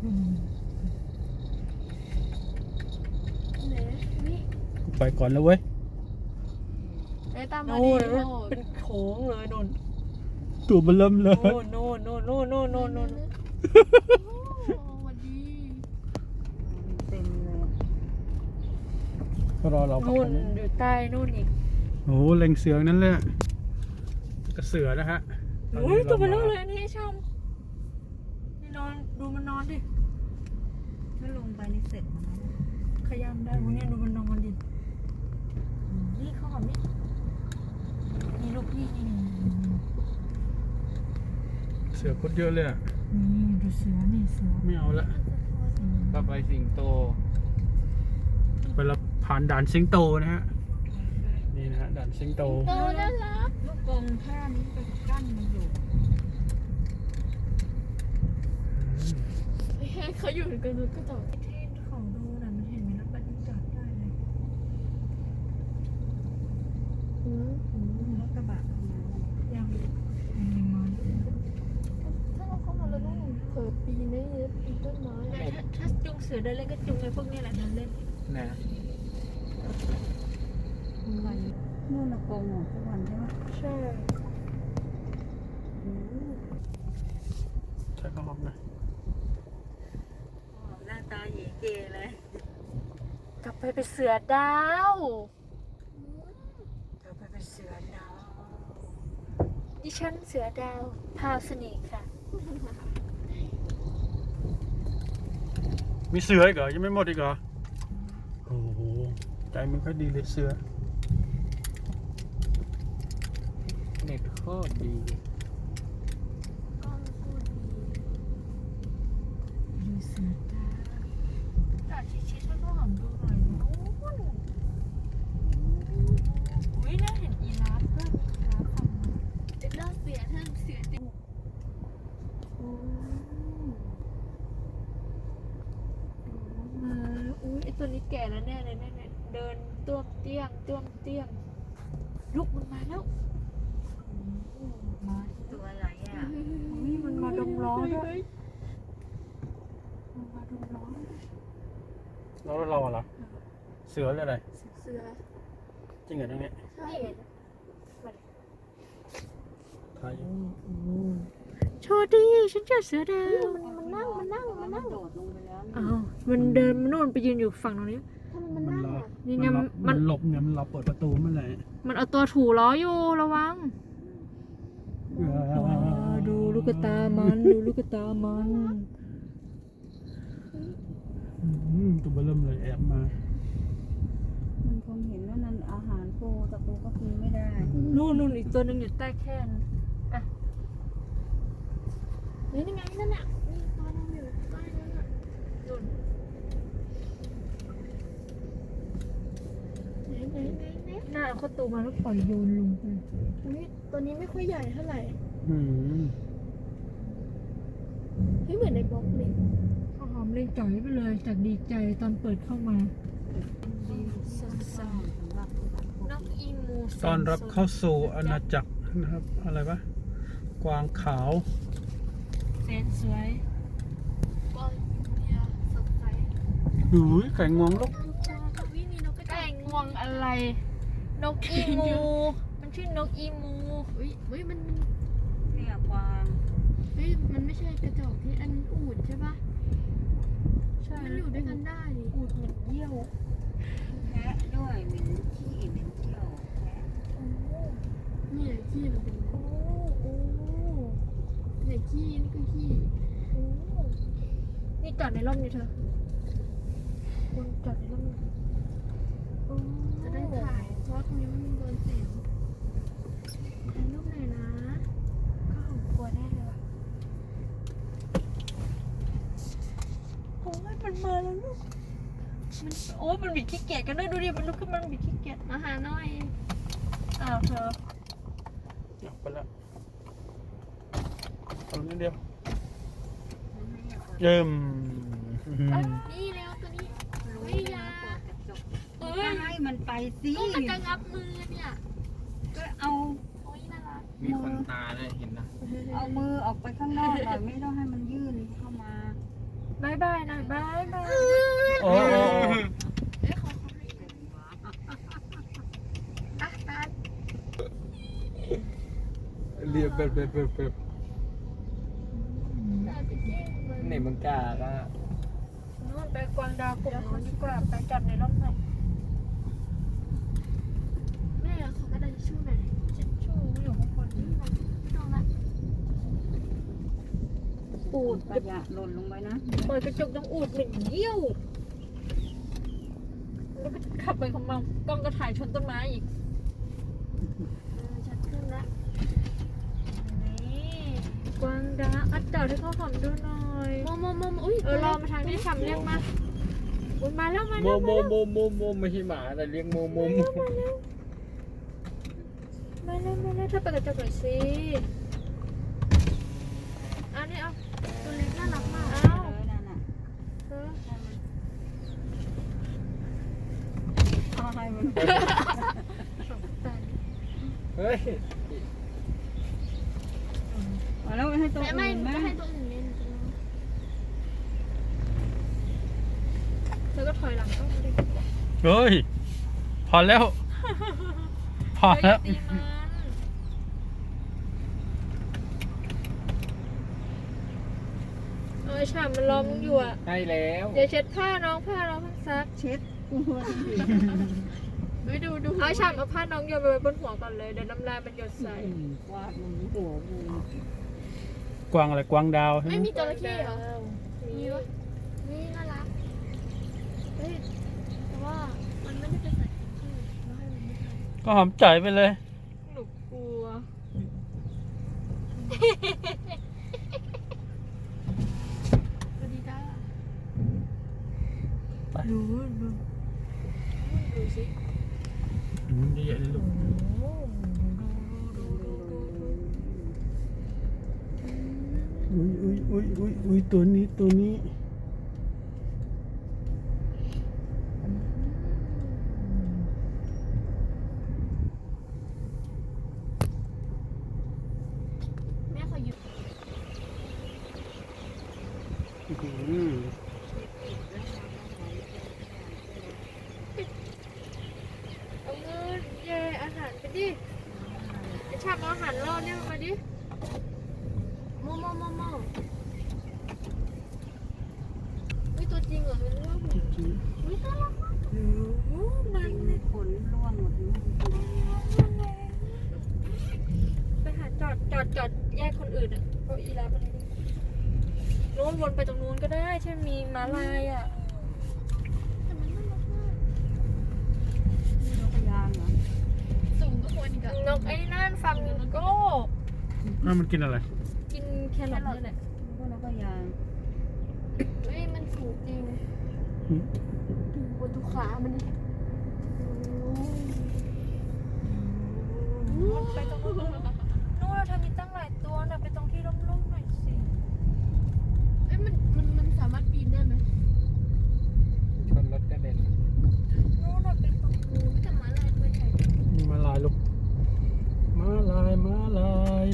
ไหนนี่ไปก่อนแล้วเว้ยไอ้ตามมาโน่ดินโน่นเป็นโค้งเลยโน่นตัวมันเริ่มเลย โน่นโน่นโน่นโน่นโน่นโน่นโน่นโอ้สวัสดีเต็มเลยก็รอเราพักนู่นกันนะอยู่ใต้นู่นอีกโอ้โหเล็งเสือนั่นแหละกระเสือนะฮะโอ้ยตัวเบลอเลยอันนี่ไอ้ช่อง นี่นอนดูมันนอนดิถ้าลงไปนี่เสร็จแล้วนะขยำได้วันนี้ดูมันนอนดินี่เข้าหอมนี่นี่ลูกพี่นี่นี่เสือโคตรเยอะเลยอะนี่ดูเสือนี่เสือไม่เอาละต่อไปสิงโตเวลาผ่านด่านสิงโตนะฮะนี่นะฮะด่านสิงโตโตน่ารักลูกกรงแค่นี้ไปกั้นมันอยู่ ให้ เขาอยู่กันดูก็ต่อที่ของดูน่ะมันเห็นไหมแล้วบันนี้จอดได้เลยอืมรถกระบะทำไมวะยังยังนอนถ้าเราเข้ามาแล้วต้องเปิดปีนได้เลยปีนต้นไม้ถ้าถ้าจุงเสือเดินเล่นก็จุงไอ้พวกนี้แหละเดินเล่นนะวันนู่นนะกงของทุกวันใช่ไหมใช่ใช้ข้าวหอมหน่อยหน้าตา เหยเกเลย กลับไปเป็นเสือดาวกลับไปเป็นเสือดาว ดิฉันเสือดาวพาวสนิทค่ะ มีเสืออีกเหรอ ยังไม่หมดอีกเหรอ โอ้โห ใจมันก็ดีเลยเสือ เน็ตโคตรดี กล้องพูดดี ดูเสือดาวตัดชิดๆให้พ่อหอมดูหน่อยโอ้โหอุ้ยน่าเห็นอีลาฟด้วยอีลาฟฝั่งนู้น เดี๋ยวเราเสียท่านเสียติ มาอุ้ยไอตัวนี้ แก่แล้วแน่เลยแน่เลยเดินต้วมเตี้ยงต้วมเตี้ยงลูกมันมาแล้วมาตัวอะไรอะอุ้ยมันมาดมล้อด้วยมันมาดมล้อแล้วเราอะเหรอเสือหรืออะไรเสือจริงเหรอตรงนี้ใช่ถ่ายอยู่โชว์ดีฉันเจอเสือดาวมันมันนั่งมันนั่งมัมันนมันั่นงโดดลงไปแล้วอ้าว มันเดินมาโน่นไปยืนอยู่ฝั่งตรงนี้ทำไมมันมันนั่งรออะนี่มันไงรอมัมันนหลบเนี่ยมันรอเปิดประตูเมื่อไหร่มันเอาตัวถูล้ออยู่ระวังดูลูกตามันดูลูกตามันอืมตัวเบอร์เริ่มเลยแอบมามันคงเห็นว่านั่นอาหารปูแต่ปูก็กินไม่ได้ นู่นนู่นอีกตัวหนึงอยู่ใต้แค่นนี่ยังไงนั่นน่ะนี่ตอนนั่งอยู่ใต้นั่นน่ะนู่น ไหนไหนไหนไหนหน้าเอาเข้าตูมาแล้วปล่อยโยนลงไปอุ้ยตัวนี้ไม่ค่อยใหญ่เท่าไหร่อืมเฮ้ยเหมือนในบล็อกเลยข้าวหอมเลยจ่อยไปเลยจากดีใจตอนเปิดเข้ามาซ่อนสำหรับสัตว์พวกนกอีมูต้อนรับเข้าสู่อาณาจักรนะครับ อะไรปะกวางขาว แสนสวยบอลอินเดียสดใส หูยไก่งวงลูก วงอะไร นกอีมู มันชื่อนกอีมูอุ้ยอุ้ยมันมันเนี่ยกวางเฮ้ยมันไม่ใช่กระจอกที่อันนั้นอูดใช่ปะใช่มันอยู่ด้วยกันได้ดิอูดเหมือนเยี่ยวแพะด้วยเหม็นขี้เหม็นเที่ยวแพะนี่ไงขี้มันเป็นโอ้โอ้เนี่ยขี้นี่คือขี้โอ้นี่จอดในร่มนี่เธอคุณจอดในร่มนี่โอ้ จะได้ถ่ายเพราะว่าตรงนี้มันโดนเสียงถ่ายรูปหน่อยนะข้าวหอมกลัวแน่เลยว่ะโอ้ยมันมาแล้วลูกมันโอ้ยมันบิดขี้เกียจกันด้วยดูดิมันลุกขึ้นมามันบิดขี้เกียจมาหาหน่อยอ้าวเธอเอาไปแล้วเอานิดเดียวเยิ่ม นี่ รู้ เฮ้ย นะ ยา เปิดกระจก เอ้ ก็ ย ให้ มันไปสิก็มันจะงับมือเนี่ย ก็เอา โอ้ยน่ารักมีคนตาเลยเห็นนะเอามือออกไปข้างนอกหน่อยไม่ต้องให้มันยื่นเข้ามาบายบายหน่อยบายบายโอ้โอ้โอ้เอ้ยขอขอให้อีกอะตาลเรียบแบบแบบแบบแบบตาลจะแกล้งมันไหนมึงกล้าละนู่นไปกวางดาวกลุ่มนู้นดีกว่าไปจับในร่มหน่อย แม่ขอกระดาษทิ ชชู่หน่อยทิชชู่อยู่ข้างบนนี่นะไม่ต้องละปูดขยะหล่นลงไปนะเปิดกระจกต้องอูดเหม็นเยี่ยวแล้วก็ขับไปของมันกล้องก็ถ่ายชนต้นไม้อีกเออชัดขึ้นละนี่กวางดาวอัดเจ้าให้เขาหอมดูหน่อยโมโมโมโมอุ้ยเออรอมาทางนี้ฉ่ำเรียกมาอุยมาแล้วมาโมแล้วโมโมโมโมไม่ใช่หมาแต่เรียกโมโมโมมาแล้วมาแล้ว เธอเปิดกระจกหน่อยสิเอานี่เอาตัวเล็กน่ารักมากเอาเลยนั่นน่ะเออเอาให้มันตายเฮ้ยเอาแล้วให้ตัวแม่ไม่อื่นไหมจะให้ตัวอื่นเล่นเธอก็ถอยหลังก็ดิเฮ้ย พอแล้ว พอเฮ้ยอแล้ย่าวตีมันเออ ฉ่ำมันล้อมึงอยู่อะให้แล้วเดี๋ยวเช็ดผ้าน้องผ้าน้องเพิ่งซักเช็ดตัวดีดูดูเอาฉ่ำเอาผ้าน้องโยนไปไว้บนหัวก่อนเลยเดี๋ยวน้ำลายมันหยดใส่กวาดมันหัวกูกวางอะไรกวางดาวใช่ไหมไม่มีจระเข้เหรอ มีวะนี่น่ารัก เฮ้ย แต่ว่ามันไม่ได้เป็นสายพันธุ์ที่เราให้มันไม่ทันก็หอมจ่อยไปเลย หนูกลัวสดีจ้า ดูดูดูสิอืมเยอะเลยลูกอุ้ยอุ้ยอุ้ยอุ้ยอุ้ยตัวนี้ตัวนี้แม่ขอหยุดอื้อหือ เอาเงินเย่อาหารไปดิไอฉ่ำเอาอาหารรอดเนี่ยมาดิ โมโมโมโมเฮ้ยตัวจริงเหรอเฮ้ยว่าผมเฮ้ยน่ารักมาก โอ้มัน มีขนร่วงหมดเลย ไปหา จอดจอดจอดแยกคนอื่นอะก็อีรับอะไรดินู้นวนไปตรงนู้นก็ได้ใช่ไหมมีม้าลายอะแต่มันน่ารักมากนกยางเหรอสูงก็ควรอีกอะนกไอ้นั่นฟามิงโก้อ้าวมันกินอะไร กินแครอทนี่แหละพวกนกยางเฮ้ยมันสูงจริงอืม บนทุกขามันดินู้นไปตรงนู้นนู้นเราทำมี ตั้งหลายตัวนะไปตรงที่ร่มๆหน่อยสิ เอ้ยมันมันมันสามารถปีนได้ไหมชนรถกระเด็นนู้นเราไปตรงโอ้ยแต่หมาลายตัวใหญ่มีมาลายลูกมาลายมาลาย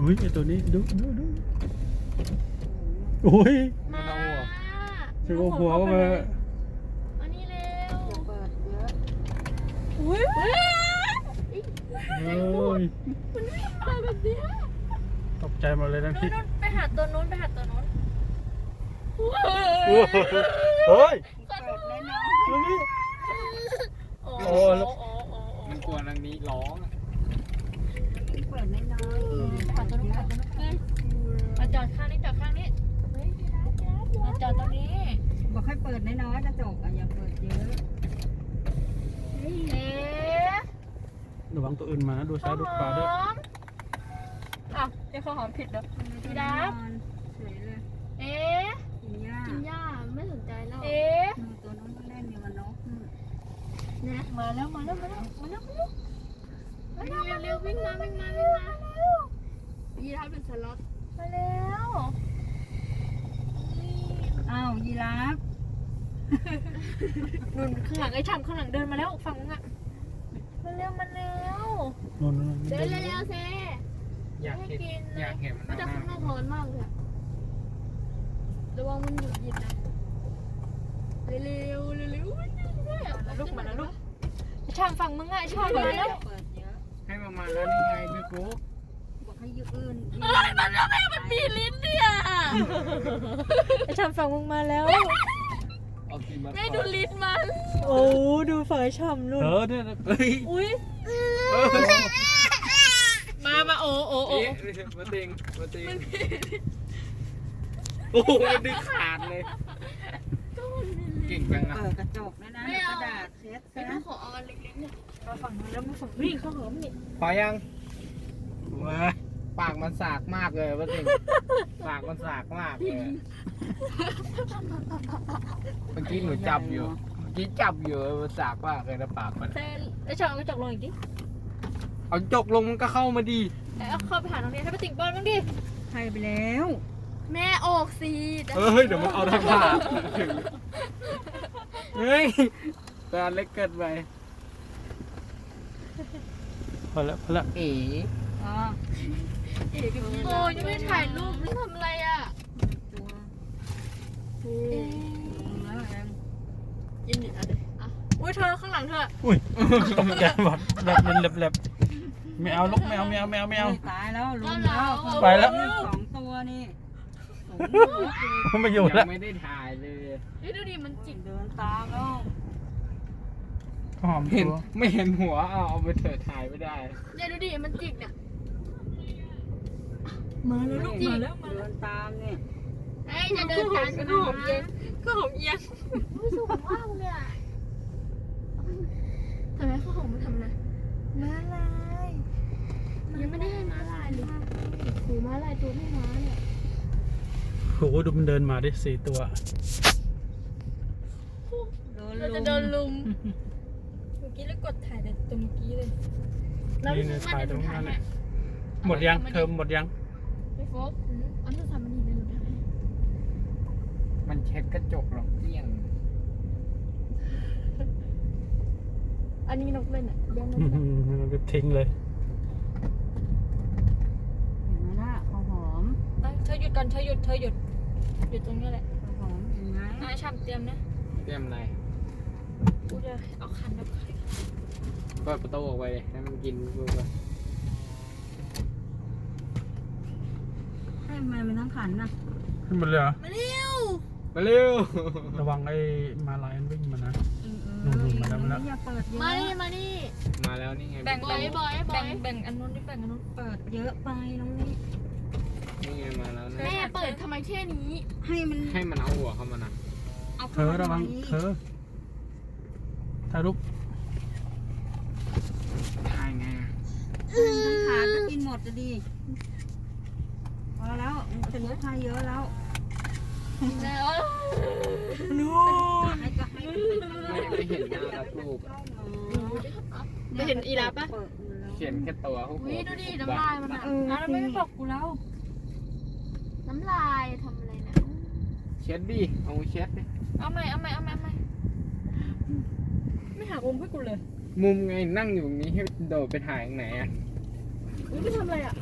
อุ้ยไอตัวนี้ดูดูดูอุ้ยมาชิโกหัวก็มามานี่เร็วอย่าเปิดเยอะ อุ้ย เฮ้ยมันไม่ทำอะไรแบบเนี้ยตกใจหมดเลยทั้งนู้ที่นไปหาตัวนู้นไปหาตัวนู้นเฮ้ยเปิดเลยนะตัวนี้โอ้โอ้โหแล้วมันกลัวทางนี้ร้องอะเปิดน้อยๆหาตัวนู้นหาตัวนู้นเฮ้ยมาจอดข้างนี้จอดข้างนี้เฮ้ยพี่รักพี่รักพี่มารักจอดตรงนี้บอกให้เปิดน้อยๆกระจกอะอย่าเปิดเยอะ เอ๊ะ ระวังตัวอื่นมานะดูซ้ายดูขวาด้วยหอมอ้าวเดี๋ยวเขาหอมผิดเหรอ พี่ดาบ สวยเลยเอ๊ะกินหญ้ากินหญ้าไม่สนใจแล้วเอ๊ะมือตัวนู้นเล่นเนี่ยมันนกอืมนะมาแล้วมาแล้วมาแล้วมาแล้วมาแล้วเร็วเร็ววิ่งมาวิ่งมาวิ่งมายีราฟเป็นสล็อตมาแล้วอ้าวยีราฟนุ่นข้างหลังไอ้ฉ่ำข้างหลังเดินมาแล้วฝั่งนู้นอะ มาเร็วมาเร็วนู่นนู่นเดินเร็วๆเซ่อยากเห็นไม่กินเลยอยากเห็นมันมาจากเอาหข้างนอกน้าร้อนมากเลยอะระวังมันหยุดยินนะเร็วๆเร็วๆมาลูกมาแล้วลูกช่างฝั่งมึงอะช่างมาแล้วเปิดเยอะให้มามาแล้วนี่ไงพี่กุ๊กบอกให้ยืดอื่นมันทำไมมันมีลิ้นเนี่ยช่างฝั่งมึงมาแล้ว เอากินมาแม่ดูลิ้นมันโอ้ดูฝ่ายช่ำนู่นเออเนี่ยนะเฮ้ยอุ้ยมามาโอ้โอ้โอ้เอ๊ะมาติงมาติงโอ้โหมันดึงขาดเลยเก่งจังอะเปิดกระจกด้วยนะกระดาษเช็ดไม่ซะต้องขอเอาอันเล็กๆเนี่ยมาฝั่งนู้นแล้วมาฝั่งนี้เขาหอมนี่พอยังมาปากมันสากมากเลยมาติง ปากมันสากมากเลยเมื่อกี้หนูจับอยู่เมื่อกี้จับอยู่มันสากมากเลยนะปากมันแต่ไอ้ช่างเอากระจกลงอีกดิเอาจกลงมันก็เข้ามาดีเอาเข้าไปหาน้องเรียนให้ไปติ่งบอลบ้างดิให้ไปแล้ว แม่ออกสิแต่เฮ้ยเดี๋ยวมันเอาทางผ่าเฮ้ยตัวเล็กเกินไปพอแล้วพอแล้วเอ๋อ๋อ โอ้ยยังไม่ถ่ายรูปนี่ทำอะไรอะตัวเอ๊ะลงแล้วเองยินดีอะเดี๋ยวอะอุ้ยเธอข้างหลังเธออุ้ยตกใจหมดแบบมันแหลบๆไม่เอาลูกไม่เอาไม่เอาไม่เอาไม่เอาตายแล้วลุงแล้วไปแล้วสองตัวนี่สูงไม่อยู่ยัแล้วงไม่ได้ถ่ายเลยเฮ้ยดูดิมันจิกเดินตามแล้วหอมเห็นตัวไม่เห็นหัวเอาเอาไปเถอะถ่ายไม่ได้เนี่ยดูดิมันจิกเนี่ย มาแล้วลูกมาแล้วมาเดินตามเนี่ยเอ้ยจะเดินตามกันก็หอมเย็นนะก็หอมเย็นไม่สูงมากเลยอะทำไมข้าวหอมมันทำอะไรมาลายยังไม่ได้ให้ม้าลายเลยหูม้าลายตัวไม่ม้าเนี่ยโหดูมันเดินมาดิสี่ตัวเดินเราลจะงเดินลุมเมื่อกี้แล้วกดถ่ายแต่ตรงเมื่อกี้เลยนี่เนี่ยถ่ายตรงนั้นแหละหมดยังเทอมหมดยังไป โฟกอันนี้ทำมันดีนะหนูทำให้มันเช็ดกระจกหรอกเตี้ยงอันนี้นกเล่นอะเลี้ยงนกอื้อเล่นหือมันก็ทิ้งเลยเห็นไหมล่ะข้าวหอมเธอหยุดก่อนเธอหยุดเธอหยุดหยุดตรงนี้แหละข้าวหอมเห็นไหมอะช่างเตรียมนะเตรียมอะไรกูจะเอาคันเอาคันเปิดประตูออกไปเลยให้มันกินดูก่อน ให้ ทำไมมันทั้งขันน่ะขึ้นหมดเลยเหรอมาเร็วมาเร็วระวังไอ้มาลายมันวิ่งมานะเออนู่นๆมาแล้วมาแล้ว อย่าเปิดเยอะมานี่มานี่มาแล้วนี่ไงแบ่งบอยบอยบอแบ่ยงแบ่งอันนู้นดิแบ่งอันนู้นเปิดเยอะไปน้องนี่นี่ไงมาแล้วนะแม่เปิดทำไมแค่นี้ให้มันให้มันเอาหัวเข้ามานะเอาเธเข้าอมาระวังไเธอถ่ายรูปถ่ายไงให้มันทั้งขาก็กินหมดจะดีพ อแล้วจะลดให้เยอะแล้วแล้วให้ก็ให้ไม่ไม่เห็นหน้าแล้วรูปไปเห็นอีลาปะเปิดอยู่แล้วเขียนแค่ตัวเขาหัวิวดูดิน้ำลายมันอะเอออ้าวแล้วไม่ได้บอกกูแล้ว น้ำลายทำอะไรนะเช็ดดิเอาเช็ดดิเอาใหม่เอาใหม่เอาใหม่เอาใหม่ไม่หามุมให้กูเลย มุมไงนั่งอยู่ตรงนี้ให้โดดไปถ่ายตรงไหนอะนี่ไปทำอะไรอะ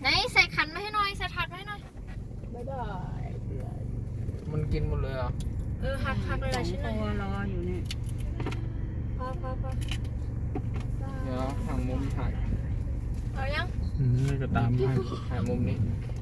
ไหนใส่ขันมาให้หน่อยใส่ถาดมาให้หน่อย ไม่ได้มันกินหมดเลยเหรอะเออหักหักเลยสองชิ้นหน่ตัอยวรออยู่เนี่ยพอพอพอเดี๋ยวทางมุมถ่ายเอายัง อืมนี่ก็ตามให้ถ่ายมุมนี้เ